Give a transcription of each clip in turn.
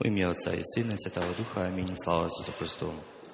У ім'я Отця і Сина, і Святого Духа, Амінь. Слава Ісусу Христу.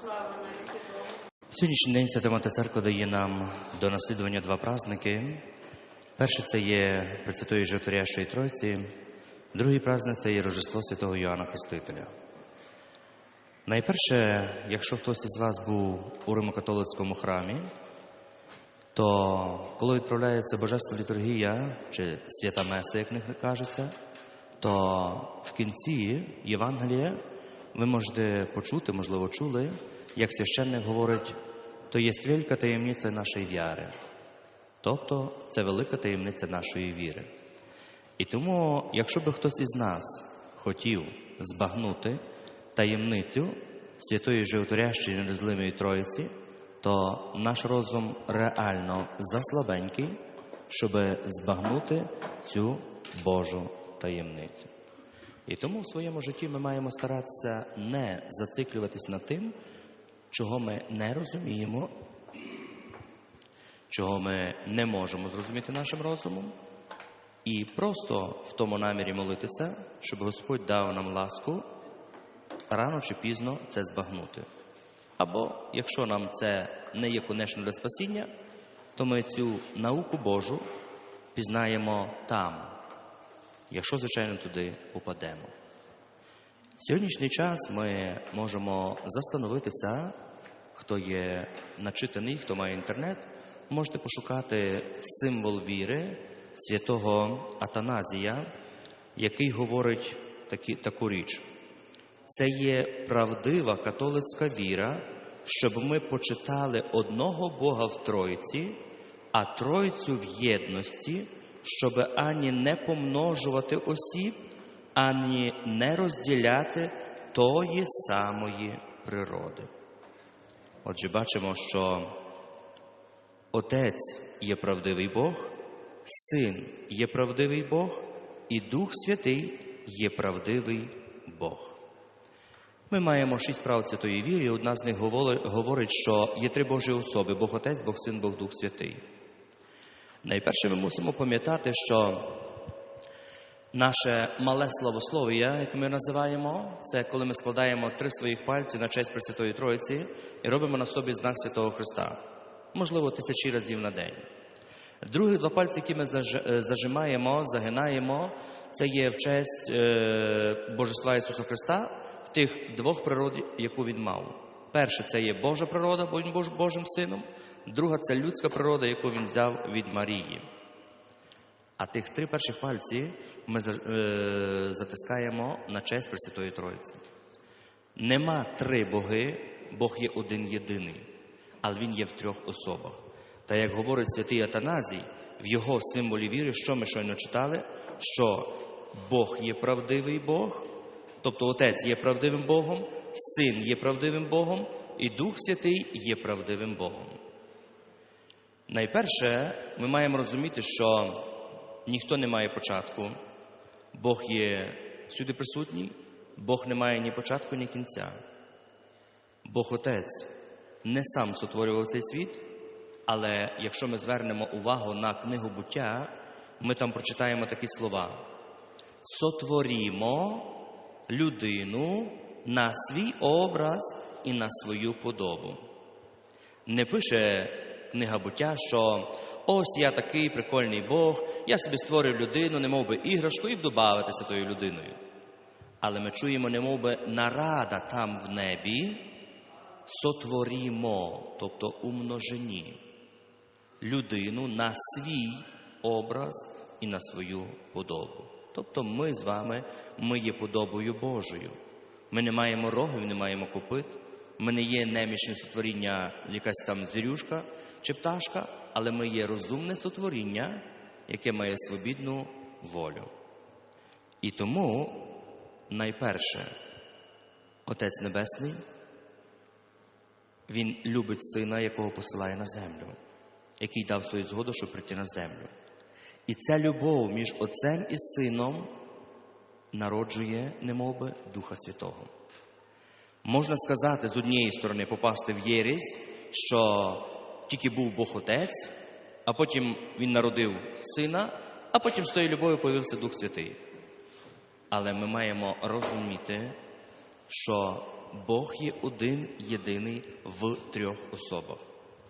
Слава навіки Богу. Сьогоднішній день Свята Мати Церква дає нам до наслідування два праздники. Перший це є Пресвятої Животворящої Тройці, другий праздник це є Рождество Святого Йоанна Хрестителя. Найперше, якщо хтось із вас був у Римокатолицькому храмі, то коли відправляється Божественна літургія чи свята Меса, як них кажеться, то в кінці Євангелія ви можете почути, можливо, чули, як священник говорить, то є велика таємниця нашої віри. Тобто це велика таємниця нашої віри. І тому, якщо би хтось із нас хотів збагнути таємницю святої животворящої нерозливої Троїці, то наш розум реально заслабенький, щоб збагнути цю Божу таємницю. І тому в своєму житті ми маємо старатися не зациклюватись на тим, чого ми не розуміємо, чого ми не можемо зрозуміти нашим розумом, і просто в тому намірі молитися, щоб Господь дав нам ласку рано чи пізно це збагнути. Або якщо нам це не є конечно для спасіння, то ми цю науку Божу пізнаємо там, якщо, звичайно, туди упадемо. В сьогоднішній час ми можемо застановитися, хто є начитаний, хто має інтернет, можете пошукати символ віри святого Атаназія, який говорить такі, таку річ. Це є правдива католицька віра, щоб ми почитали одного Бога в Тройці, а Тройцю в єдності, щоб ані не помножувати осіб, ані не розділяти тої самої природи. Отже, бачимо, що Отець є правдивий Бог, Син є правдивий Бог, і Дух Святий є правдивий Бог. Ми маємо шість прав святої віри, одна з них говорить, що є три Божі особи Бог Отець, Бог Син, Бог Дух Святий. Найперше ми мусимо пам'ятати, що наше мале славослов'я, як ми називаємо, це коли ми складаємо три своїх пальці на честь Пресвятої Троїці і робимо на собі знак Святого Христа, можливо, тисячі разів на день. Другі два пальці, які ми зажимаємо, загинаємо, це є в честь е, Божества Ісуса Христа в тих двох природ, яку Він мав. Перше це є Божа природа, бо Він був Божим сином. Друга це людська природа, яку він взяв від Марії. А тих три перших пальці ми затискаємо на честь Пресвятої Троїці. Нема три боги, Бог є один єдиний, але Він є в трьох особах. Та як говорить святий Атаназій, в його символі віри, що ми щойно читали, що Бог є правдивий Бог, тобто Отець є правдивим Богом, Син є правдивим Богом, і Дух Святий є правдивим Богом. Найперше, ми маємо розуміти, що ніхто не має початку, Бог є всюди присутній, Бог не має ні початку, ні кінця. Бог Отець не сам сотворював цей світ, але якщо ми звернемо увагу на книгу буття, ми там прочитаємо такі слова: Сотворімо людину на свій образ і на свою подобу. Не пише книга буття, що ось я такий прикольний Бог, я собі створив людину, немов би іграшку, і вдобавитися тою людиною. Але ми чуємо, немов би нарада там в небі, сотворімо, тобто у множині, людину на свій образ і на свою подобу. Тобто ми з вами, ми є подобою Божою. Ми не маємо рогів, не маємо копит, ми не є немічне сотворіння, якась там звірюшка чи пташка, але ми є розумне сотворіння, яке має свобідну волю. І тому найперше, Отець Небесний, Він любить сина, якого посилає на землю, який дав свою згоду, щоб прийти на землю. І ця любов між Отцем і Сином народжує, немовби, Духа Святого. Можна сказати, з однієї сторони, попасти в єресь, що тільки був Бог Отець, а потім Він народив сина, а потім з тої любові появився Дух Святий. Але ми маємо розуміти, що Бог є один єдиний в трьох особах.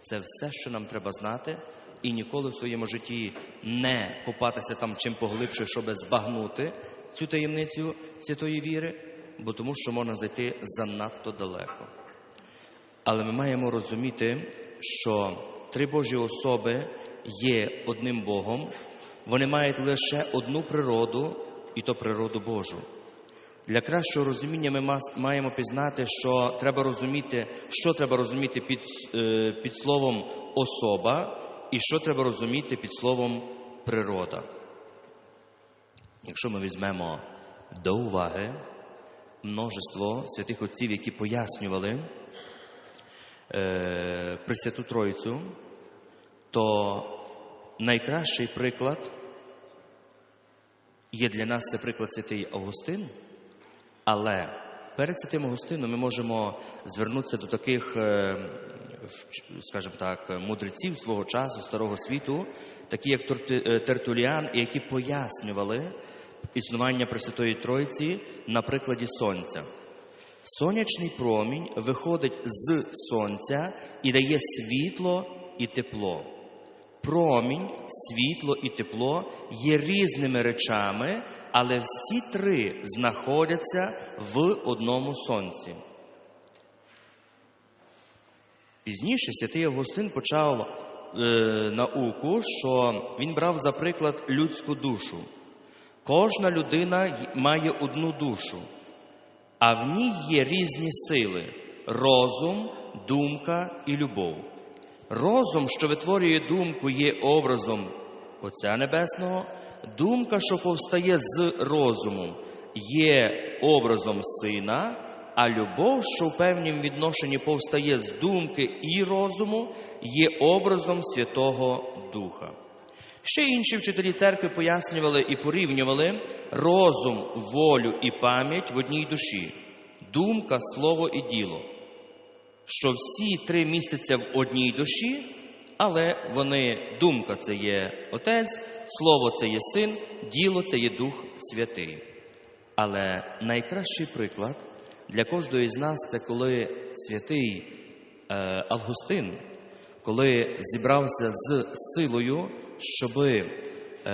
Це все, що нам треба знати, і ніколи в своєму житті не копатися там чим поглибше, щоб збагнути цю таємницю святої віри, бо тому що можна зайти занадто далеко. Але ми маємо розуміти, що три Божі особи є одним Богом, вони мають лише одну природу, і то природу Божу. Для кращого розуміння ми маємо пізнати, що треба розуміти, що треба розуміти під, е, під словом особа, і що треба розуміти під словом природа. Якщо ми візьмемо до уваги множество святих отців, які пояснювали е, Пресвяту Троїцю, то найкращий приклад є для нас це приклад святий Августин, але перед святим Августином ми можемо звернутися до таких, е, скажімо так, мудреців свого часу, старого світу, такі як е, Тертуліан, які пояснювали існування Пресвятої Троїці на прикладі сонця. Сонячний промінь виходить з сонця і дає світло і тепло. Промінь, світло і тепло є різними речами, але всі три знаходяться в одному сонці. Пізніше святий Августин почав е, науку, що він брав за приклад людську душу. Кожна людина має одну душу, а в ній є різні сили розум, думка і любов. Розум, що витворює думку, є образом Отця Небесного, думка, що повстає з розумом, є образом Сина, а любов, що в певнім відношенні повстає з думки і розуму, є образом Святого Духа. Ще інші вчителі церкви пояснювали і порівнювали розум, волю і пам'ять в одній душі, думка, слово і діло що всі три містяться в одній душі, але вони, думка це є Отець, Слово це є Син, діло це є Дух Святий. Але найкращий приклад для кожного з нас це коли святий е, Августин, коли зібрався з силою, щоби е,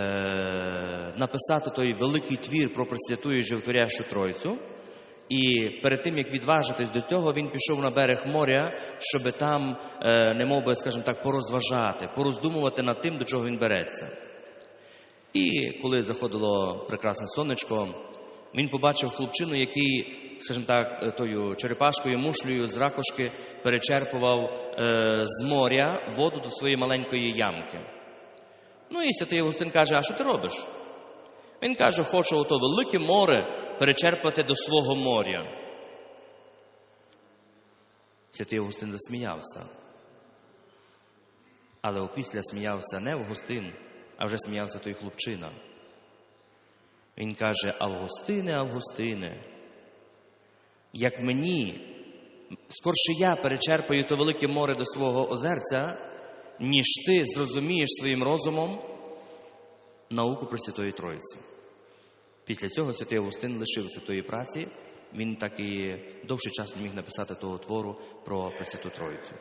написати той великий твір про Пресвяту і Животворящу Тройцю. І перед тим, як відважитись до цього, він пішов на берег моря, щоб там, е, не мов би, скажімо так, порозважати, пороздумувати над тим, до чого він береться. І коли заходило прекрасне сонечко, він побачив хлопчину, який, скажімо так, е, тою черепашкою, мушлею з ракошки перечерпував е, з моря воду до своєї маленької ямки. Ну і святий Августин каже: А що ти робиш? Він каже, хочу ото велике море перечерпати до свого моря. Святий Августин засміявся. Але опісля сміявся не Августин, а вже сміявся той хлопчина. Він каже: Августине, Августине, як мені, скорше я перечерпаю то велике море до свого озерця, ніж ти зрозумієш своїм розумом науку про Святої Троїці. Після цього святий Августин лишився тої праці, він так і довший час не міг написати того твору про Пресвяту Троїцю.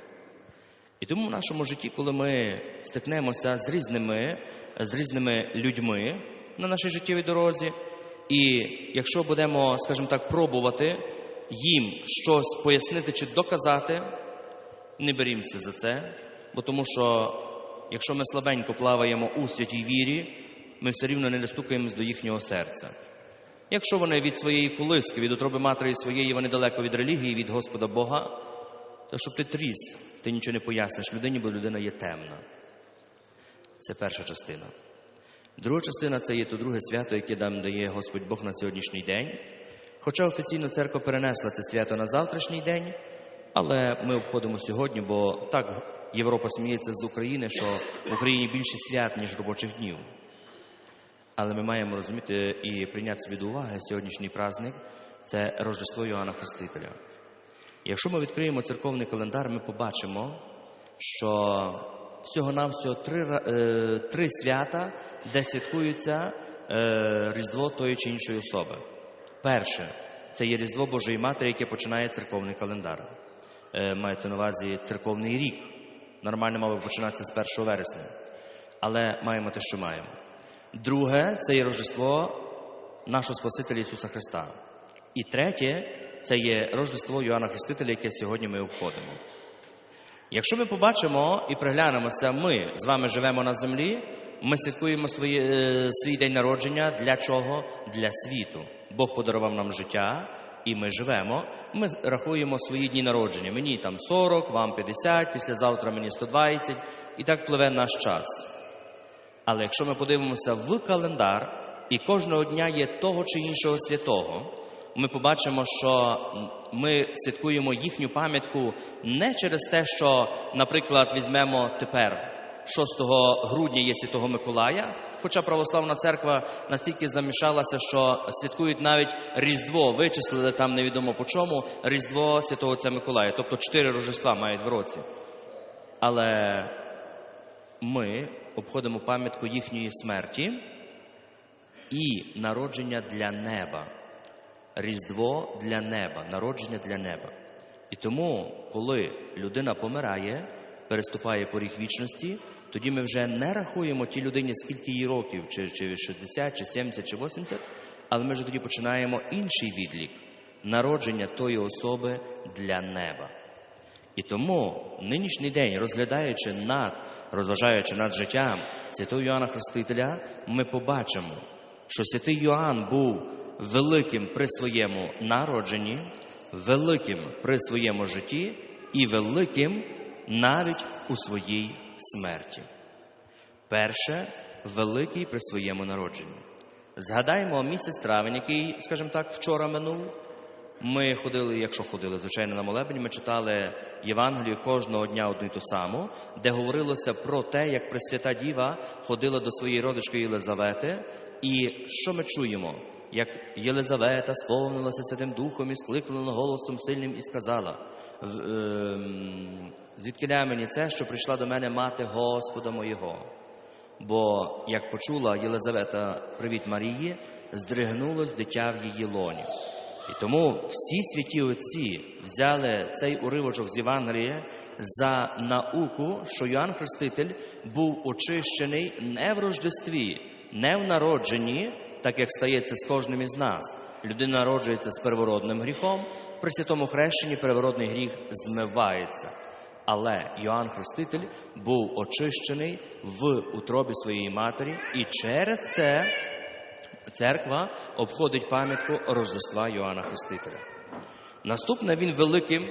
І тому в нашому житті, коли ми стикнемося з різними, з різними людьми на нашій життєвій дорозі, і якщо будемо, скажімо так, пробувати їм щось пояснити чи доказати, не берімося за це, бо тому що якщо ми слабенько плаваємо у святій вірі, ми все рівно не достукаємось до їхнього серця. Якщо вони від своєї колиски, від утроби матері своєї, вони далеко від релігії, від Господа Бога, то щоб ти тріс, ти нічого не поясниш людині, бо людина є темна. Це перша частина. Друга частина це є то друге свято, яке нам дає Господь Бог на сьогоднішній день. Хоча офіційно церква перенесла це свято на завтрашній день, але ми обходимо сьогодні, бо так Європа сміється з України, що в Україні більше свят, ніж робочих днів. Але ми маємо розуміти і прийняти собі до уваги сьогоднішній праздник це Рождество Йоанна Хрестителя. Якщо ми відкриємо церковний календар, ми побачимо, що всього-навсього три, е, три свята, де святкується е, Різдво тої чи іншої особи. Перше, це є Різдво Божої Матері, яке починає церковний календар. Е, мається на увазі церковний рік. Нормально мав би починатися з 1 вересня. Але маємо те, що маємо. Друге, це є Рождество нашого Спасителя Ісуса Христа. І третє, це є Рождество Йоанна Хрестителя, яке сьогодні ми обходимо. Якщо ми побачимо і приглянемося, ми з вами живемо на землі, ми святкуємо свої, е, свій день народження для чого? Для світу. Бог подарував нам життя, і ми живемо. Ми рахуємо свої дні народження. Мені там 40, вам 50, післязавтра мені 120, і так пливе наш час. Але якщо ми подивимося в календар, і кожного дня є того чи іншого святого, ми побачимо, що ми святкуємо їхню пам'ятку не через те, що, наприклад, візьмемо тепер 6 грудня є Святого Миколая, хоча православна церква настільки замішалася, що святкують навіть Різдво, вичислили там невідомо по чому, Різдво Святого Отця Миколая, тобто чотири рождества мають в році. Але ми обходимо пам'ятку їхньої смерті і народження для неба. Різдво для неба, народження для неба. І тому, коли людина помирає, переступає поріг вічності, тоді ми вже не рахуємо тій людині, скільки їй років, чи, чи 60, чи 70, чи 80, але ми вже тоді починаємо інший відлік народження тої особи для неба. І тому нинішній день, розглядаючи над, розважаючи над життям святого Йоанна Хрестителя, ми побачимо, що святий Йоанн був великим при своєму народженні, великим при своєму житті і великим навіть у своїй смерті. Перше, великий при своєму народженні. Згадаємо місяць травень, який, скажімо так, вчора минув. Ми ходили, якщо ходили, звичайно, на молебені, ми читали Євангелію кожного дня одну і ту саму, де говорилося про те, як Пресвята Діва ходила до своєї родички Єлизавети, і що ми чуємо? Як Єлизавета сповнилася Святим Духом і скликнула голосом сильним і сказала: «В- ем, звідкиля мені це, що прийшла до мене мати Господа моєго. Бо, як почула Єлизавета привіт Марії, здригнулось дитя в її лоні. І тому всі святі отці взяли цей уривочок з Євангелія за науку, що Йоанн Хреститель був очищений не в рождестві, не в народженні, так як стається з кожним із нас. Людина народжується з первородним гріхом, при святому хрещенні первородний гріх змивається. Але Йоанн Хреститель був очищений в утробі своєї матері, і через це церква обходить пам'ятку Рождества Йоанна Хрестителя. Наступне він великим,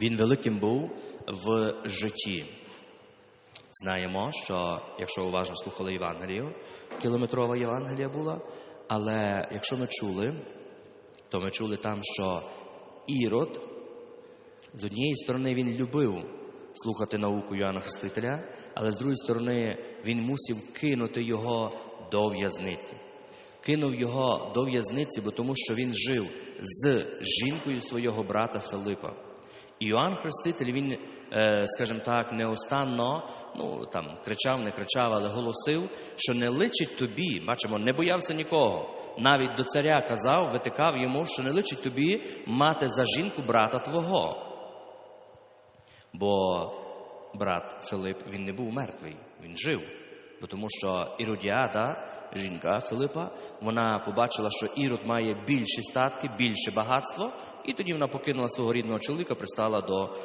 він великим був в житті. Знаємо, що якщо уважно слухали Євангелію, кілометрова Євангелія була, але якщо ми чули, то ми чули там, що Ірод з однієї сторони він любив слухати науку Йоанна Хрестителя, але з другої сторони він мусив кинути його до в'язниці. Кинув його до в'язниці, бо тому що він жив з жінкою свого брата Филипа. І Йоанн Хреститель, він, скажімо так, неостанно, ну там кричав, не кричав, але голосив, що не личить тобі, бачимо, не боявся нікого. Навіть до царя казав, витикав йому, що не личить тобі мати за жінку брата твого. Бо брат Филип він не був мертвий, він жив. Бо тому що Іродіада, жінка Филипа, вона побачила, що Ірод має більші статки, більше багатство, і тоді вона покинула свого рідного чоловіка, пристала до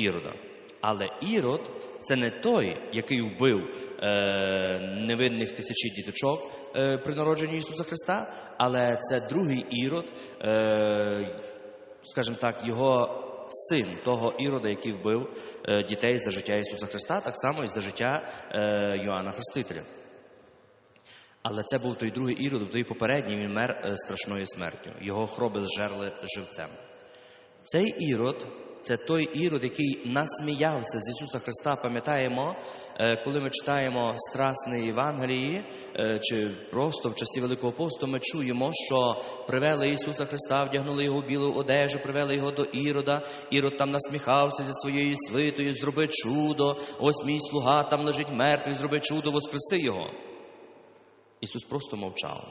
Ірода. Але Ірод це не той, який вбив е, невинних тисячі діточок е, при народженні Ісуса Христа, але це другий Ірод, е, скажімо так, його син того Ірода, який вбив е, дітей за життя Ісуса Христа, так само і за життя е, Йоанна Хрестителя. Але це був той другий Ірод, той попередній він мер е, страшною смертю. Його хроби зжерли живцем. Цей Ірод це той Ірод, який насміявся з Ісуса Христа. Пам'ятаємо, е, коли ми читаємо страсне Євангелії, е, чи просто в часі Великого посту, ми чуємо, що привели Ісуса Христа, вдягнули його білу одежу, привели його до Ірода. Ірод там насміхався зі своєю свитою, зроби чудо. Ось мій слуга там лежить мертвий, зроби чудо, воскреси його. Ісус просто мовчав.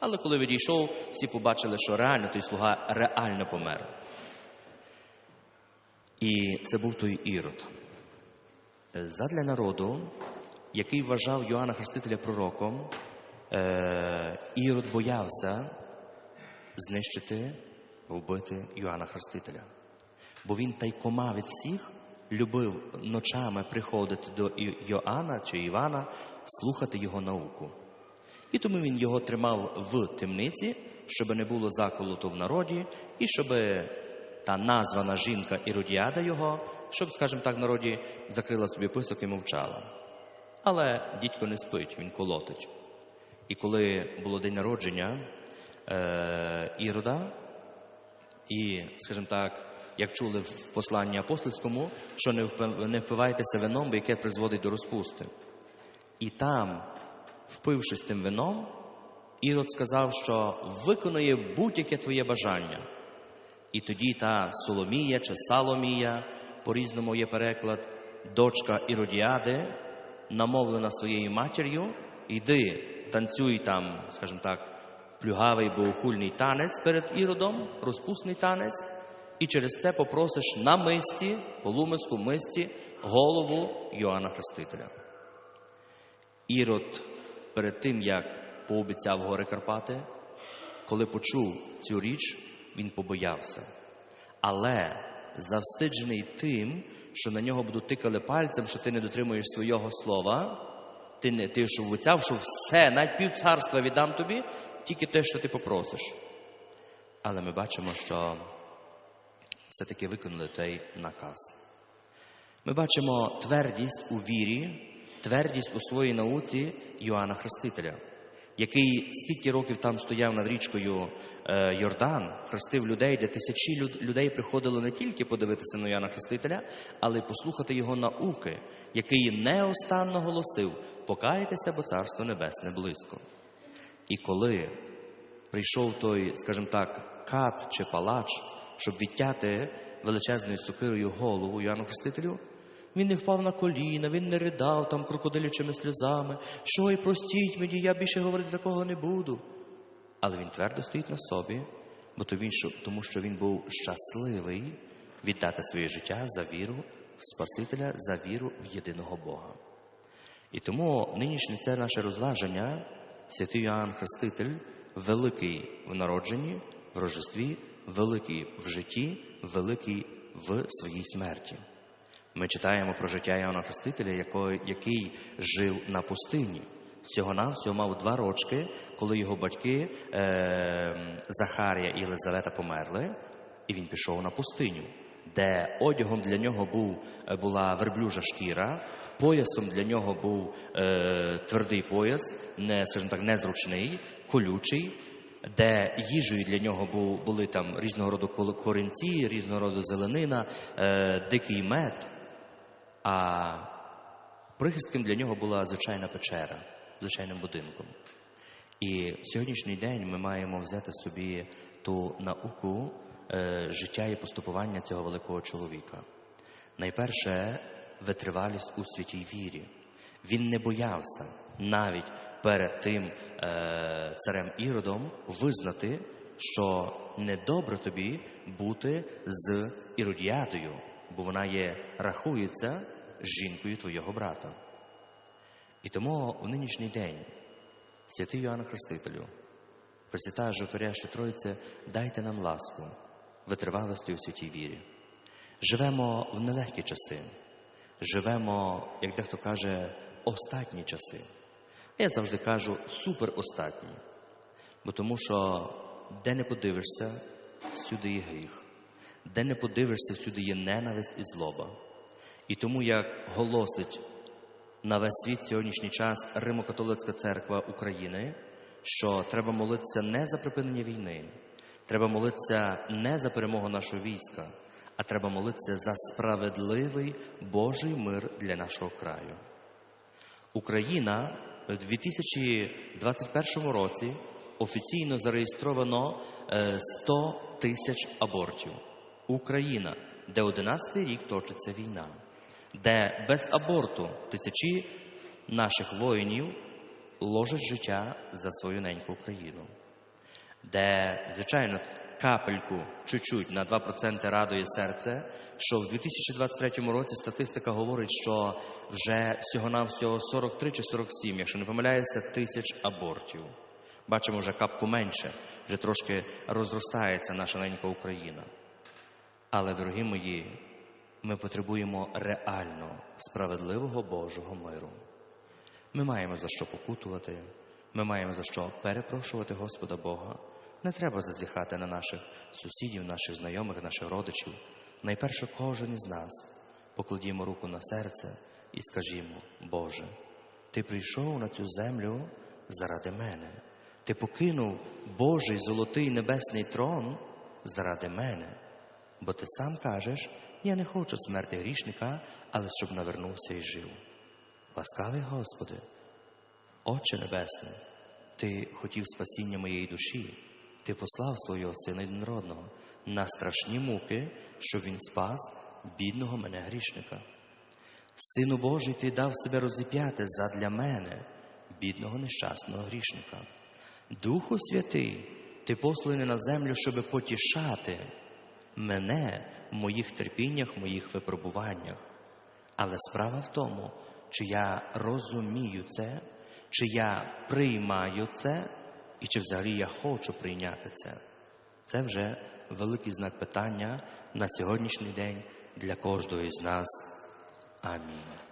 Але коли відійшов, всі побачили, що реально той слуга реально помер. І це був той ірод. Е, Задля народу, який вважав Йоанна Хрестителя пророком, е, Ірод боявся знищити, вбити Йоанна Хрестителя. Бо він тайкома від всіх любив ночами приходити до Йоанна чи Івана, слухати його науку. І тому він його тримав в темниці, щоб не було заколоту в народі, і щоб та названа жінка Іродіада його, щоб, скажімо так, народі закрила собі писок і мовчала. Але дідько не спить, він колотить. І коли було день народження е, Ірода, і, скажімо так, як чули в посланні апостольському, що не впивайтеся вином, бо яке призводить до розпусти. І там, впившись тим вином, Ірод сказав, що виконує будь-яке твоє бажання. І тоді та Соломія чи Саломія, по-різному є переклад, дочка Іродіади, намовлена своєю матір'ю, йди, танцюй там, скажімо так, плюгавий богохульний танець перед Іродом, розпусний танець, і через це попросиш на мисті, полумиску мисті, голову Йоанна Хрестителя. Ірод перед тим, як пообіцяв гори Карпати, коли почув цю річ, він побоявся. Але завстиджений тим, що на нього будуть тикали пальцем, що ти не дотримуєш свого слова, ти не ти що обіцяв, що все, навіть пів царства віддам тобі, тільки те, що ти попросиш. Але ми бачимо, що все-таки виконали той наказ. Ми бачимо твердість у вірі, твердість у своїй науці Йоанна Хрестителя, який скільки років там стояв над річкою Йордан, хрестив людей, де тисячі людей приходило не тільки подивитися на Йоанна Хрестителя, але й послухати його науки, який неостанно голосив: покайтеся, бо царство небесне близько. І коли прийшов той, скажімо так, кат чи палач, щоб відтяти величезною сокирою голову Йоанну Хрестителю, він не впав на коліна, він не ридав там крокодилячими сльозами. Що й простіть мені, я більше говорити такого не буду. Але він твердо стоїть на собі, бо то він, тому що він був щасливий віддати своє життя за віру в Спасителя, за віру в єдиного Бога. І тому нинішнє це наше розваження, святий Йоанн Хреститель, великий в народженні, в рождестві, великий в житті, великий в своїй смерті. Ми читаємо про життя Іоанна Хрестителя, який жив на пустині. Всього навсього мав два рочки, коли його батьки е, Захарія і Єлизавета померли, і він пішов на пустиню, де одягом для нього був, е, була верблюжа шкіра, поясом для нього був е, твердий пояс, не, скажімо так, незручний, колючий, де їжею для нього були там різного роду корінці, різного роду зеленина, е, дикий мед. А прихистком для нього була звичайна печера, звичайним будинком. І в сьогоднішній день ми маємо взяти собі ту науку е, життя і поступування цього великого чоловіка. Найперше, витривалість у святій вірі. Він не боявся навіть перед тим е, царем Іродом визнати, що недобре тобі бути з Іродіадою, бо вона є, рахується жінкою твого брата. І тому в нинішній день святий Йоанн Хрестителю, Пресвята Животворяща Тройце, дайте нам ласку, витривалості у святій вірі. Живемо в нелегкі часи, живемо, як дехто каже, остатні часи. Я завжди кажу суперостатні. Бо тому що де не подивишся, всюди є гріх. Де не подивишся, всюди є ненависть і злоба. І тому, як голосить на весь світ сьогоднішній час Римо-католицька церква України, що треба молитися не за припинення війни, треба молитися не за перемогу нашого війська, а треба молитися за справедливий Божий мир для нашого краю. Україна в 2021 році офіційно зареєстровано е, 100 тисяч абортів. Україна, де 11 рік точиться війна, де без аборту тисячі наших воїнів ложать життя за свою неньку Україну. де, звичайно, капельку чуть-чуть на 2% радує серце, що в 2023 році статистика говорить, що вже всього-навсього 43 чи 47, якщо не помиляюся, тисяч абортів. Бачимо вже капку менше, вже трошки розростається наша ненька Україна. Але, дорогі мої, ми потребуємо реально справедливого Божого миру. Ми маємо за що покутувати, ми маємо за що перепрошувати Господа Бога. Не треба зазіхати на наших сусідів, наших знайомих, наших родичів. Найперше кожен із нас покладімо руку на серце і скажімо, Боже, Ти прийшов на цю землю заради мене. Ти покинув Божий золотий небесний трон заради мене. Бо ти сам кажеш, я не хочу смерти грішника, але щоб навернувся і жив. Ласкавий Господи, Отче Небесний, Ти хотів спасіння моєї душі, Ти послав свого Сина єдинородного на страшні муки, щоб Він спас бідного мене грішника. Сину Божий, Ти дав себе розіп'яти задля мене, бідного нещасного грішника. Духу Святий, Ти посланий на землю, щоб потішати мене в моїх терпіннях, в моїх випробуваннях. Але справа в тому, чи я розумію це, чи я приймаю це, і чи взагалі я хочу прийняти це. Це вже великий знак питання на сьогоднішній день для кожного із нас. Амінь.